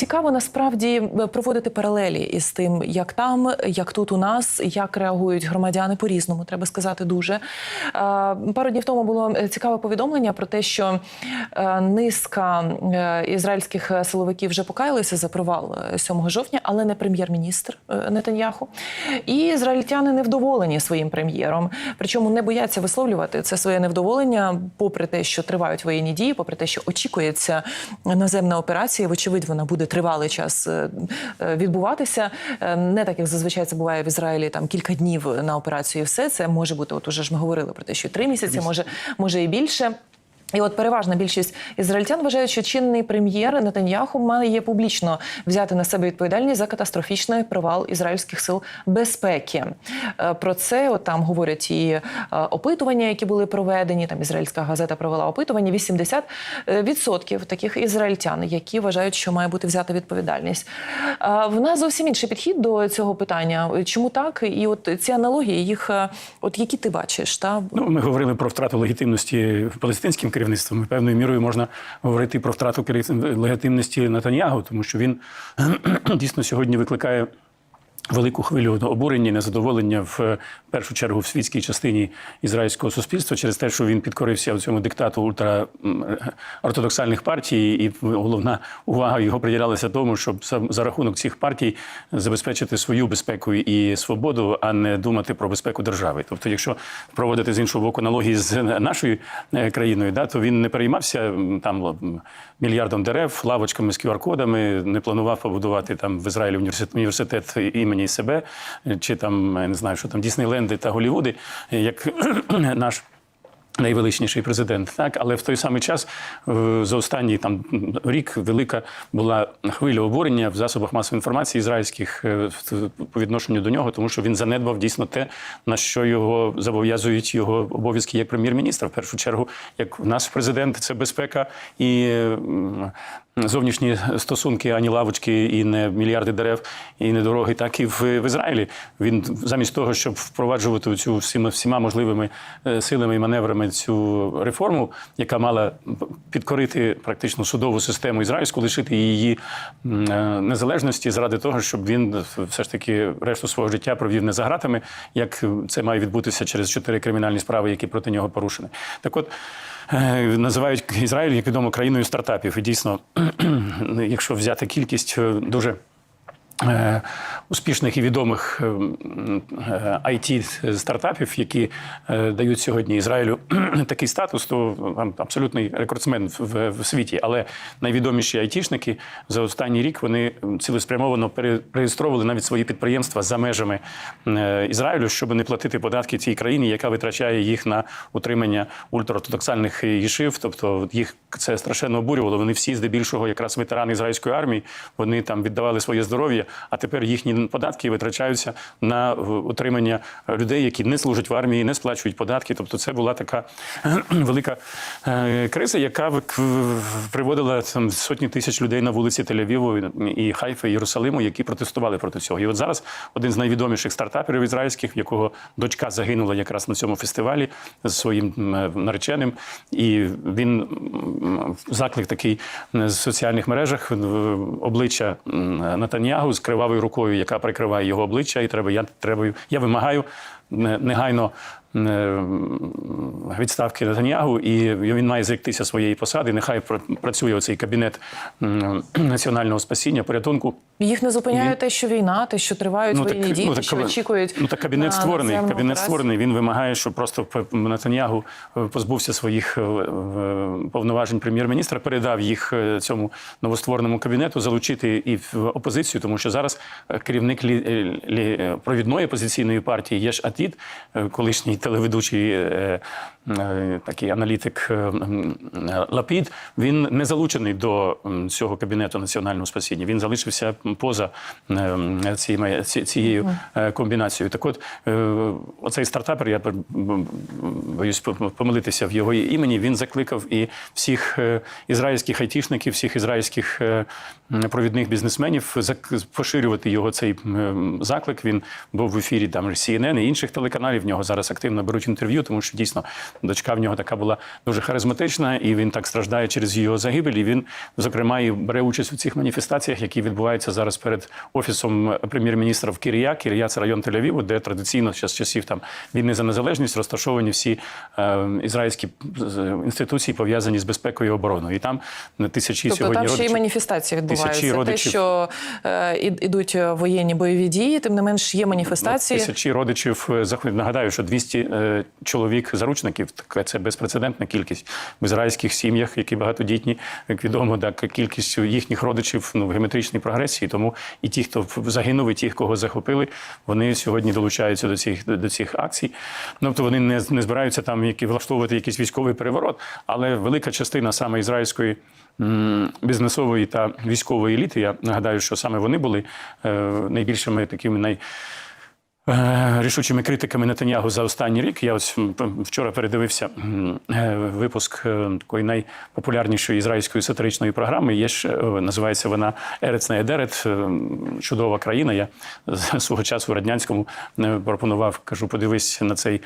Цікаво насправді проводити паралелі із тим, як там, як тут у нас, як реагують громадяни по різному, треба сказати дуже. Е, Пару днів тому було цікаве повідомлення про те, що е, низка е, ізраїльських силовиків вже покаялися за провал е, 7 жовтня, але не прем'єр-міністр е, Нетаньяху. І ізраїльтяни невдоволені своїм прем'єром. Причому не бояться висловлювати це своє невдоволення, попри те, що тривають воєнні дії, попри те, що очікується наземна операція. Вочевидь, вона буде тривалий час е, е, відбуватися. Е, Не так як зазвичай це буває в Ізраїлі там кілька днів на операцію. і Все це може бути. От уже ж ми говорили про те, що три місяці, може, може і більше. І от переважна більшість ізраїльтян вважають, що чинний прем'єр Нетаньяху має публічно взяти на себе відповідальність за катастрофічний провал ізраїльських сил безпеки. Е, Про це от там говорять і е, опитування, які були проведені. Там ізраїльська газета провела опитування. 80% таких ізраїльтян, які вважають, що має бути взята відповідальність. Е, В нас зовсім інший підхід до цього питання. Чому так? І от ці аналогії, їх е, от які ти бачиш, та Ну, ми говорили про втрату легітимності палестинським керівництвом. І певною мірою можна говорити про втрату керів- легітимності Натаньягу, тому що він дійсно сьогодні викликає. Велику хвилю обурення, незадоволення в першу чергу в світській частині ізраїльського суспільства через те, що він підкорився цьому диктату ультраортодоксальних партій, і головна увага його приділялася тому, щоб за- рахунок цих партій забезпечити свою безпеку і свободу, а не думати про безпеку держави. Тобто, якщо проводити з іншого боку аналогії з нашою е, країною, да, то він не переймався там мільярдом дерев, лавочками з QR-кодами, не планував побудувати там в Ізраїлі університет, університет імені себе, чи там я не знаю, що там Діснейленди та Голівуди, як наш. Найвеличніший президент, так але в той самий час е, за останній там рік велика була хвиля обурення в засобах масової інформації ізраїльських е, по відношенню до нього, тому що він занедбав дійсно те, на що його зобов'язують його обов'язки як прем'єр-міністра. В першу чергу, як наш президент, це безпека і зовнішні стосунки, ані лавочки, і не мільярди дерев, і не дороги, так і в, в Ізраїлі. Він замість того, щоб впроваджувати цю всіма всіма можливими е, силами і маневрами цю реформу, яка мала підкорити практично судову систему ізраїльську, лишити її е, незалежності заради того, щоб він все ж таки решту свого життя провів не за гратами, як це має відбутися через чотири кримінальні справи, які проти нього порушені. Так от. Називають Ізраїль, як відомо, країною стартапів. І дійсно, якщо взяти кількість е, дуже успішних і відомих it стартапів, які е, дають сьогодні Ізраїлю такий статус, то там абсолютний рекордсмен в, в світі. Але найвідоміші айтішники за останній рік вони цілеспрямовано перереєстровували навіть свої підприємства за межами е, Ізраїлю, щоб не платити податки цій країні, яка витрачає їх на утримання ультраортодоксальних їшив. Тобто їх це страшенно обурювало. Вони всі здебільшого, якраз ветерани ізраїльської армії, вони там віддавали своє здоров'я, а тепер їхні податки витрачаються на е, утримання людей, які не служать в армії, не сплачують податки. Тобто, це була така велика е, криза, яка в- в- приводила там сотні тисяч людей на вулиці Тель-Авіву і Хайфи, і Єрусалиму, які протестували проти цього. І от зараз один з найвідоміших стартаперів ізраїльських, в якого дочка загинула якраз на цьому фестивалі з своїм нареченим, і він заклик такий з соціальних мережах в- обличчя Натаньягу з кривавою рукою, яка прикриває його обличчя, і треба я треба я вимагаю негайно відставки Натаньягу, і він має зректися своєї посади. Нехай пр- працює оцей кабінет національного спасіння, порятунку. їх не зупиняє те, що війна, те, що тривають воєнні дії, те, що кабі- очікують. Ну так кабінет на створений. Кабінет операцію. створений. Він вимагає, щоб просто Натаньягу е, позбувся своїх е, е, повноважень прем'єр-міністра, передав їх е, цьому новоствореному кабінету, залучити і в опозицію, тому що зараз е, керівник лі, е, лі, е, провідної опозиційної партії Єш Атід, е, колишній телеведучий е, е, такий аналітик е, е, Лапід, він не залучений до цього кабінету національного спасіння. Він залишився поза е, цією, ці- цією е, комбінацією. Так от, е, оцей стартапер, я боюсь помилитися в його імені, він закликав і всіх е, ізраїльських айтішників, всіх ізраїльських е, провідних бізнесменів поширювати його цей заклик. Він був в ефірі там CNN і інших телеканалів. В нього зараз активна активно беруть інтерв'ю, тому що дійсно дочка в нього така була дуже харизматична, і він так страждає через її загибель. І він, зокрема, і бере участь у цих маніфестаціях, які відбуваються зараз перед офісом прем'єр-міністра в Кірія. Кірія це район Тель-Авіву, де традиційно з часів там війни за незалежність розташовані всі е, ізраїльські інституції пов'язані з безпекою і обороною. І там на тисячі Тобто сьогодні там ще родичів. маніфестації відбуваються. Тисячі Те, що е, ідуть воєнні бойові дії, тим не менш є маніфестації. Тисячі родичів е, Нагадаю, що 200 е, чоловік заручників так, це безпрецедентна кількість в ізраїльських сім'ях, які багатодітні, як відомо, так кількість їхніх родичів ну, в геометричній прогресії. Тому і ті, хто загинув, і ті, кого захопили, вони сьогодні долучаються до цих до цих акцій. Ну, Тобто вони не, не збираються там які влаштовувати якийсь військовий переворот, але велика частина саме ізраїльської. Бізнесової та військової еліти. Я нагадаю, що саме вони були е, найбільшими такими най, рішучими критиками Нетаньягу за останній рік. Я ось вчора передивився е, випуск е, такої найпопулярнішої ізраїльської сатиричної програми. Є ж, е, називається вона Ерец е, чудова країна. Я свого часу в радянському е, пропонував, кажу, подивись на цей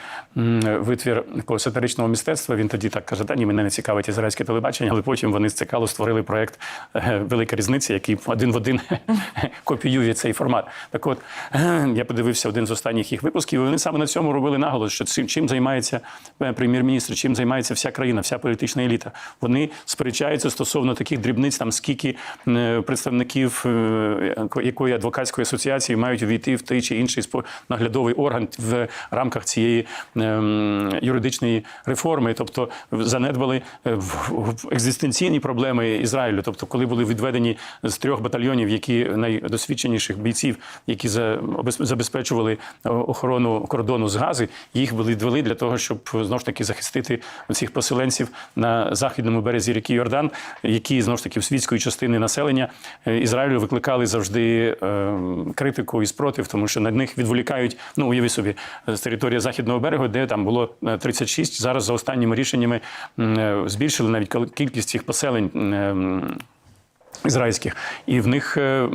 витвір такого сатиричного мистецтва. Він тоді так каже: та ні, мене не цікавить ізраїльське телебачення, але потім вони з цикалу створили проект е, Велика різниця, який один в один копіює цей формат. Так от е, я подивився один з останніх їх випусків, вони саме на цьому робили наголос, що цим чим займається е, прем'єр-міністр, чим займається вся країна, вся політична еліта. Вони сперечаються стосовно таких дрібниць, там скільки е, представників е, якої адвокатської асоціації мають увійти в той чи інший наглядовий орган в рамках цієї ем, юридичної реформи, тобто занедбали екзистенційні проблеми Ізраїлю. Тобто, коли були відведені з трьох батальйонів, які найдосвідченіших бійців, які забезпечували е, охорону кордону з Гази, їх відвели для того, щоб знову ж таки захистити цих поселенців на західному березі ріки Йордан, які знову ж таки в світської частини населення е, Ізраїлю викликали завжди е, критику і спротив, тому що на них відволікають. Ну уяви собі з території західного берегу, де там було е, 36, Зараз за останніми рішеннями е, збільшили навіть кількість цих поселень. Ізраїльських, і в них е,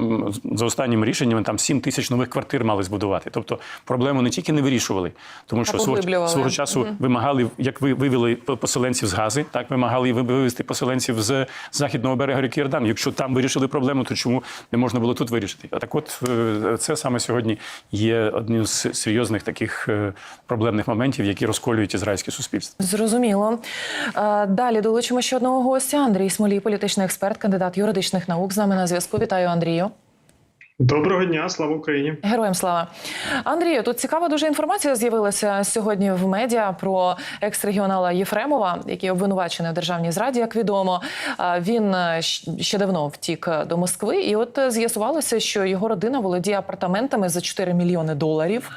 за останніми рішеннями там 7 тисяч нових квартир мали збудувати. Тобто проблему не тільки не вирішували, тому що свого, свого часу вимагали, як ви вивели поселенців з Гази, так вимагали ви- вивезти поселенців з західного берега ріки Йордан. Якщо там вирішили проблему, то чому не можна було тут вирішити? А так, от е, це саме сьогодні є одним з серйозних таких е, проблемних моментів, які розколюють ізраїльське суспільство. Зрозуміло. Далі долучимо ще одного гостя. Андрій Смолій, політичний експерт, кандидат юридичних наук. З нами на зв'язку. Вітаю, Андрію. Доброго дня, слава Україні. Героям слава Андрію. Тут цікава дуже інформація з'явилася сьогодні в медіа про екс-регіонала Єфремова, який обвинувачений в державній зраді, як відомо. Він е, ще давно втік до Москви, і от е, з'ясувалося, що його родина володіє апартаментами за 4 мільйони доларів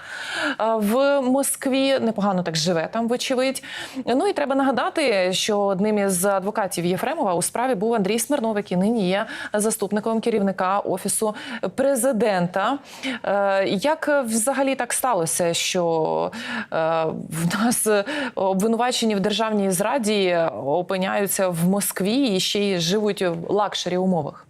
в Москві. Непогано так живе там, вочевидь. Ну і треба нагадати, що одним із адвокатів Єфремова у справі був Андрій Смирнов, який нині є заступником керівника офісу президента. Е, Як взагалі так сталося, що е, в нас обвинувачені в державній зраді опиняються в Москві і ще й живуть в лакшері умовах?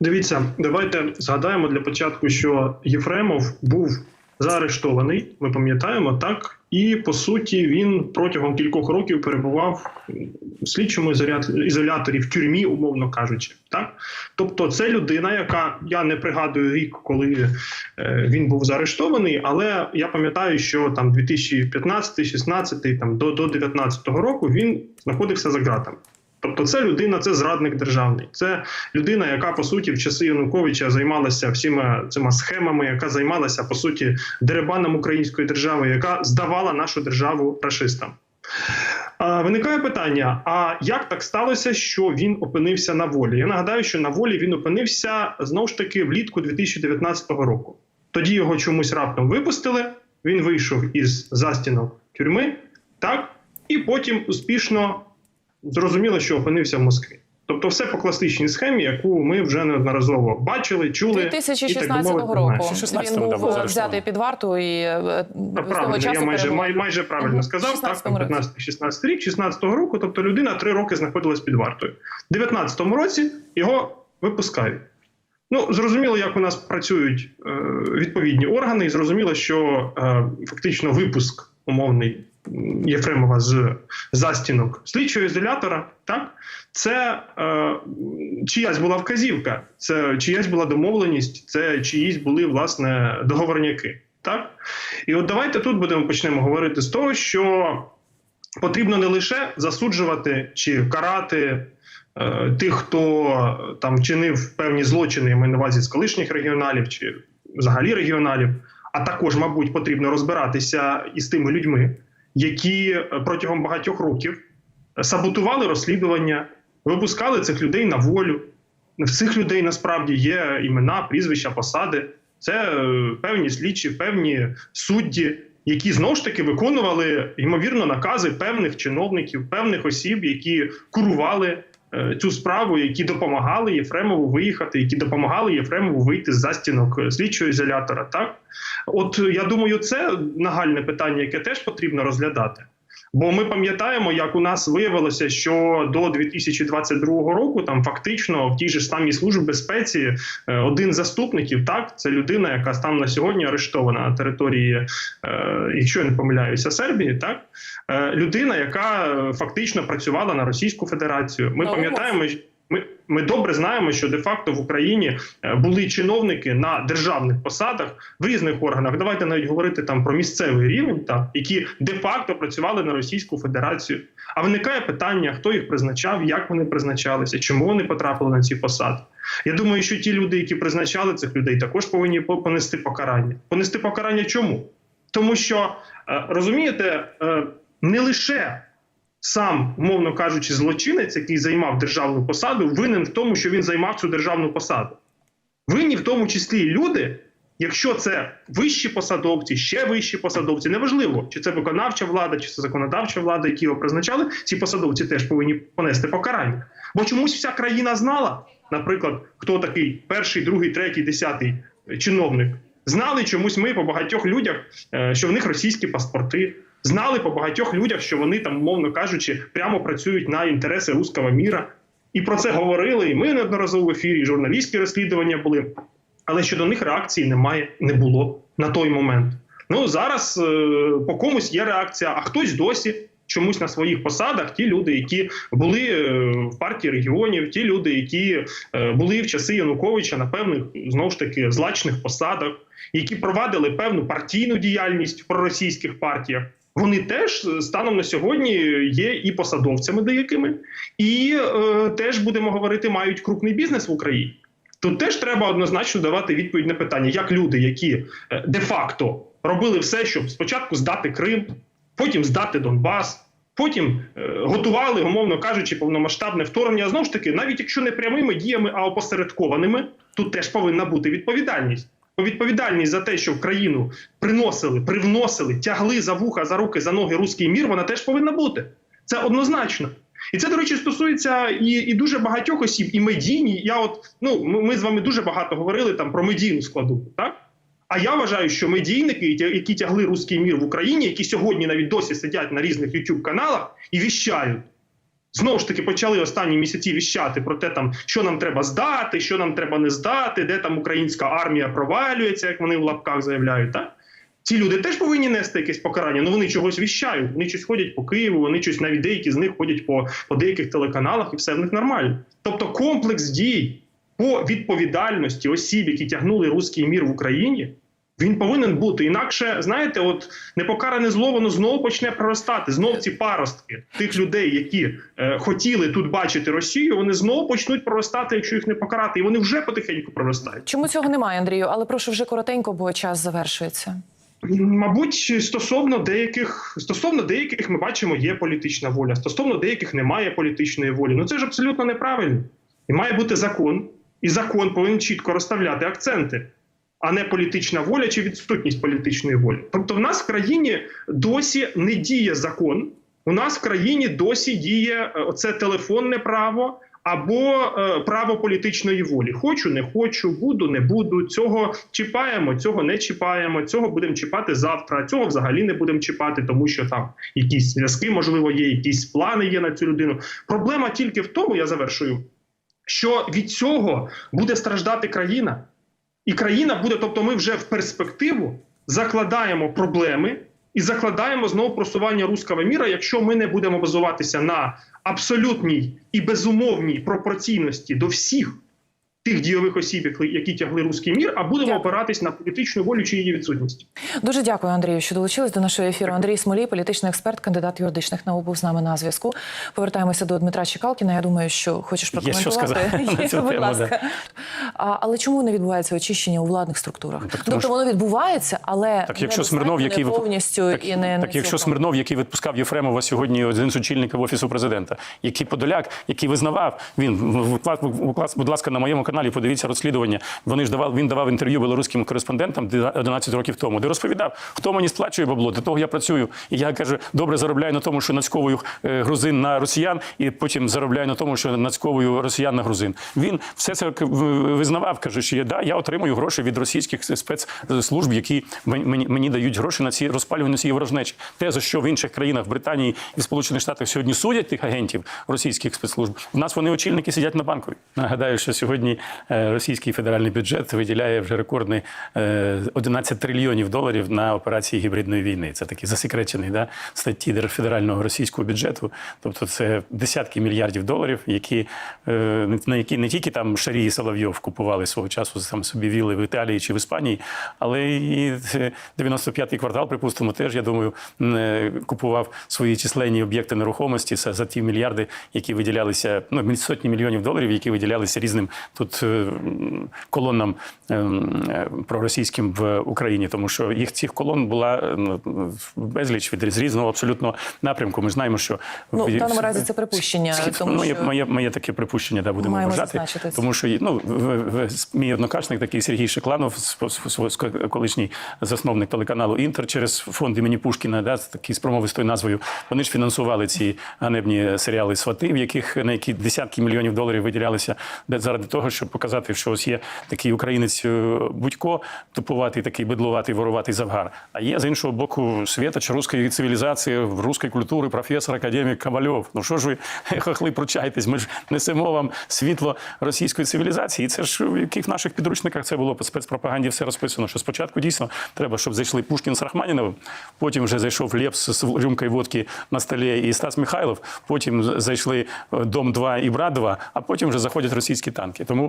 Дивіться, давайте згадаємо для початку, що Єфремов був заарештований. Ми пам'ятаємо так, і по суті він протягом кількох років перебував в слідчому ізоля- ізоляторі в тюрмі, умовно кажучи. Так, тобто, це людина, яка я не пригадую рік, коли е, він був заарештований, але я пам'ятаю, що там 2015, 16, там до, до 19 року він знаходився за ґратами. Тобто, це людина, це зрадник державний, це людина, яка по суті в часи Януковича займалася всіма цими схемами, яка займалася по суті деребаном української держави, яка здавала нашу державу рашистам. Виникає питання: а як так сталося, що він опинився на волі? Я нагадаю, що на волі він опинився знову ж таки влітку 2019 року. Тоді його чомусь раптом випустили. Він вийшов із застінок тюрми, так і потім успішно зрозуміло, що опинився в Москві. Тобто, все по класичній схемі, яку ми вже неодноразово бачили, чули. і так 2016 року 16-го, він був був взятий під варту і е, Та Правильно, часу я майже, май, майже правильно сказав. Так, 16-му там 15-16 рік, 16-го року, тобто людина три роки знаходилась під вартою. В 19-му році його випускають. Ну, зрозуміло, як у нас працюють е, відповідні органи, і зрозуміло, що е, фактично випуск умовний Єфремова з застінок слідчого ізолятора, так це е, чиясь була вказівка, це чиясь була домовленість, це чиїсь були власне договорняки. Так і от давайте тут будемо почнемо говорити з того, що потрібно не лише засуджувати чи карати е, тих, хто там чинив певні злочини, я маю на увазі з колишніх регіоналів чи взагалі регіоналів, а також, мабуть, потрібно розбиратися із тими людьми, які е, протягом багатьох років саботували розслідування, випускали цих людей на волю. В цих людей насправді є імена, прізвища, посади. Це е, певні слідчі, певні судді, які знову ж таки виконували ймовірно накази певних чиновників, певних осіб, які курували е, цю справу, які допомагали Єфремову виїхати, які допомагали Єфремову вийти з застінок е, слідчого ізолятора. Так, от е, я думаю, це нагальне питання, яке теж потрібно розглядати. Бо ми пам'ятаємо, як у нас виявилося, що до 2022 року там фактично в тій же самій службі безпеці е, один з заступників, так це людина, яка там на сьогодні арештована на території, е, якщо я не помиляюся, Сербії, так е, людина, яка фактично працювала на Російську Федерацію. Ми Ну, пам'ятаємо. Ми, ми добре знаємо, що де-факто в Україні е, були чиновники на державних посадах в різних органах. Давайте навіть говорити там про місцевий рівень, так які де-факто працювали на Російську Федерацію. А виникає питання, хто їх призначав, як вони призначалися, чому вони потрапили на ці посади. Я думаю, що ті люди, які призначали цих людей, також повинні понести покарання. Понести покарання чому? Тому що е, розумієте, е, не лише сам, умовно кажучи, злочинець, який займав державну посаду, винен в тому, що він займав цю державну посаду. Винні в тому числі люди, якщо це вищі посадовці, ще вищі посадовці, неважливо, чи це виконавча влада, чи це законодавча влада, які його призначали, ці посадовці теж повинні понести покарання. Бо чомусь вся країна знала, наприклад, хто такий перший, другий, третій, десятий чиновник. Знали чомусь ми по багатьох людях, е, що в них російські паспорти. Знали по багатьох людях, що вони там, умовно кажучи, прямо працюють на інтереси руського міра. І про це говорили. І ми неодноразово в ефірі, і журналістські розслідування були. Але щодо них реакції немає, не було на той момент. Ну зараз е, по комусь є реакція, а хтось досі чомусь на своїх посадах. Ті люди, які були е, в партії регіонів, ті люди, які е, були в часи Януковича на певних знову ж таки злачних посадах, які провадили певну партійну діяльність в проросійських партіях. Вони теж е, станом на сьогодні є і посадовцями деякими, і е, теж будемо говорити, мають крупний бізнес в Україні. Тут теж треба однозначно давати відповідь на питання, як люди, які е, де-факто робили все, щоб спочатку здати Крим, потім здати Донбас, потім е, готували, умовно кажучи, повномасштабне вторгнення. Знову ж таки, навіть якщо не прямими діями, а опосередкованими, тут теж повинна бути відповідальність. Відповідальність за те, що в країну приносили, привносили, тягли за вуха, за руки, за ноги руський мір, вона теж повинна бути. Це однозначно. І це, до речі, стосується і, і дуже багатьох осіб, і медійні. Я от ну ми, ми з вами дуже багато говорили там про медійну складову, так? А я вважаю, що медійники, які тягли руський мір в Україні, які сьогодні навіть досі сидять на різних youtube каналах і віщають. Знову ж таки почали останні місяці віщати про те, там що нам треба здати, що нам треба не здати, де там українська армія провалюється, як вони в лапках заявляють. Так? Ці люди теж повинні нести якесь покарання. Ну вони чогось віщають. Вони щось ходять по Києву, вони щось навіть деякі з них ходять по, по деяких телеканалах, і все в них нормально. Тобто комплекс дій по відповідальності осіб, які тягнули руський мір в Україні. Він повинен бути інакше, знаєте, от непокаране зло воно знову почне проростати. Знов ці паростки тих людей, які е, хотіли тут бачити Росію, вони знову почнуть проростати, якщо їх не покарати, і вони вже потихеньку проростають. Чому цього немає, Андрію? Але прошу вже коротенько, бо час завершується. Мабуть, стосовно деяких стосовно деяких ми бачимо, є політична воля. Стосовно деяких немає політичної волі. Ну це ж абсолютно неправильно. І має бути закон, і закон повинен чітко розставляти акценти, а не політична воля чи відсутність політичної волі. Тобто, в нас в країні досі не діє закон. У нас в країні досі діє е, оце телефонне право. Або е, право політичної волі. Хочу, не хочу, буду, не буду. Цього чіпаємо, цього не чіпаємо. Цього будемо чіпати завтра. Цього взагалі не будемо чіпати, тому що там якісь зв'язки, можливо, є, якісь плани є на цю людину. Проблема тільки в тому, я завершую, що від цього буде страждати країна, і країна буде, тобто, ми вже в перспективу закладаємо проблеми і закладаємо знову просування руского міра, якщо ми не будемо базуватися на абсолютній і безумовній пропорційності до всіх тих дійових осіб, які- які тягли руський мір, а будемо Дякую. опиратись на політичну волю чи її відсутність. Дуже дякую, Андрію, що долучились до нашого ефіру. Андрій Смолій, політичний експерт, кандидат юридичних наук, був з нами на зв'язку. Повертаємося до Дмитра Чекалкіна. Я думаю, що хочеш Є що прокоментувати. сказати на цю Будь ласка. А, але чому не відбувається очищення у владних структурах? Так, тобто що- воно відбувається, але Так, якщо Смирнов, який не повністю так, і не так, якщо цілком. Смирнов, який відпускав Єфремова сьогодні один з очільників офісу президента, який Подоляк, який визнавав, він будь ласка, на моєму каналі подивіться розслідування. Вони ж давав, він давав інтерв'ю білоруським кореспондентам 11 років тому, де розповідав, хто мені сплачує бабло, для того я працюю. І я каже, добре заробляю на тому, що нацьковую е, грузин на росіян, і потім заробляю на тому, що нацьковую росіян на грузин. Він все це визнавав, каже, що я да, я отримую гроші від російських спецслужб, які мені, мені дають гроші на ці розпалювання цієї ворожнечі. Те, за що в інших країнах, в Британії і Сполучених Штатах сьогодні судять тих агентів російських спецслужб. В нас вони очільники сидять на банковій. Нагадаю, що сьогодні російський федеральний бюджет виділяє вже рекордний е, 11 трильйонів доларів на операції гібридної війни. Це такі засекречені да, статті дер- федерального російського бюджету. Тобто це десятки мільярдів доларів, які е, на які не тільки там Шарі і Соловйов купували свого часу там собі віли в Італії чи в Іспанії, але і е, 95-й квартал, припустимо, теж я думаю, е, купував свої численні об'єкти нерухомості за ті мільярди, які виділялися, ну сотні мільйонів доларів, які виділялися різним тут е, м, колонам е, е, проросійським в Україні, тому що їх цих колон була е, ну, безліч від різного абсолютно напрямку. Ми знаємо, що Ну, в даному разі це припущення, Схід- тому моє, що- моє, моє таке припущення, да, будемо Маємо вважати. Тому що ну, в- в- мій однокашник, такий Сергій Шекланов, колишній засновник телеканалу Інтер через фонд імені Пушкіна, да, з такий з промовистою назвою. Вони ж фінансували ці ганебні серіали Свати, в яких на які десятки мільйонів доларів виділялися де- заради того, щоб показати, що ось є такий українець е, Будько, тупуватий, такий бедлуватий, воруватий завгар. А є з іншого боку світоч руської цивілізації, руської культури, професор, академік Ковальов. Ну що ж ви хохли пручаєтесь? Ми ж несемо вам світло російської цивілізації. І це ж в яких наших підручниках це було по спецпропаганді все розписано. Що спочатку дійсно треба, щоб зайшли Пушкін з Рахманіновим, потім вже зайшов Лепс з рюмкою водки на столі і Стас Михайлов, потім зайшли е, Дом 2 і Брат 2, а потім вже заходять російські танки. Тому.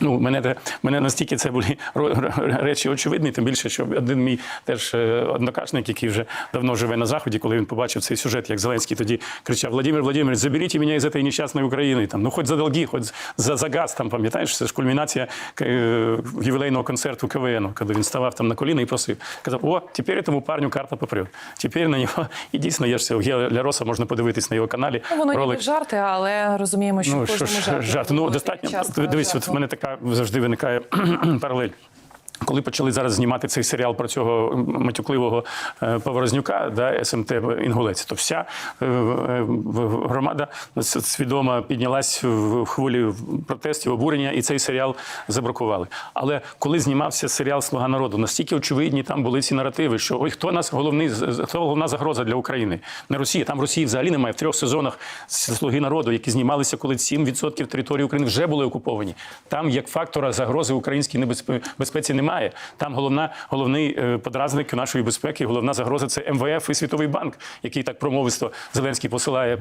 Ну, мене, мене настільки це були речі очевидні, тим більше, що один мій теж е, однокашник, який вже давно живе на заході, коли він побачив цей сюжет, як Зеленський тоді кричав: Владимир Владимирович, заберіть мене із цієї нещасної України. Там, ну, хоч за долги, хоч за, за газ, там, пам'ятаєш, це ж кульмінація е, ювілейного концерту КВН, коли він ставав там на коліна і просив. Казав, о, тепер цьому парню карта попрет. Тепер на нього. І дійсно, є ж це у Ляроса, можна подивитись на його каналі. Ну, воно ролик. ніби жарти, але розуміємо, що Ну, кожному ж, жарті жарт. Ну, достатньо. Дивись, от в мене така завжди виникає паралель. Коли почали зараз знімати цей серіал про цього матюкливого е, Поворознюка, да, СМТ Інгулець, то вся е, е, громада свідомо піднялась в хвилі протестів, обурення, і цей серіал забракували. Але коли знімався серіал Слуга народу, настільки очевидні там були ці наративи, що ой, хто нас головний хто головна загроза для України? Не Росія. Там Росії взагалі немає в трьох сезонах Слуги народу, які знімалися, коли 7% території України вже були окуповані. Там як фактора загрози українській небезпе- безпеці немає. Там головна, головний е, подразник нашої безпеки, головна загроза це МВФ і Світовий банк, який так промовисто Зеленський посилає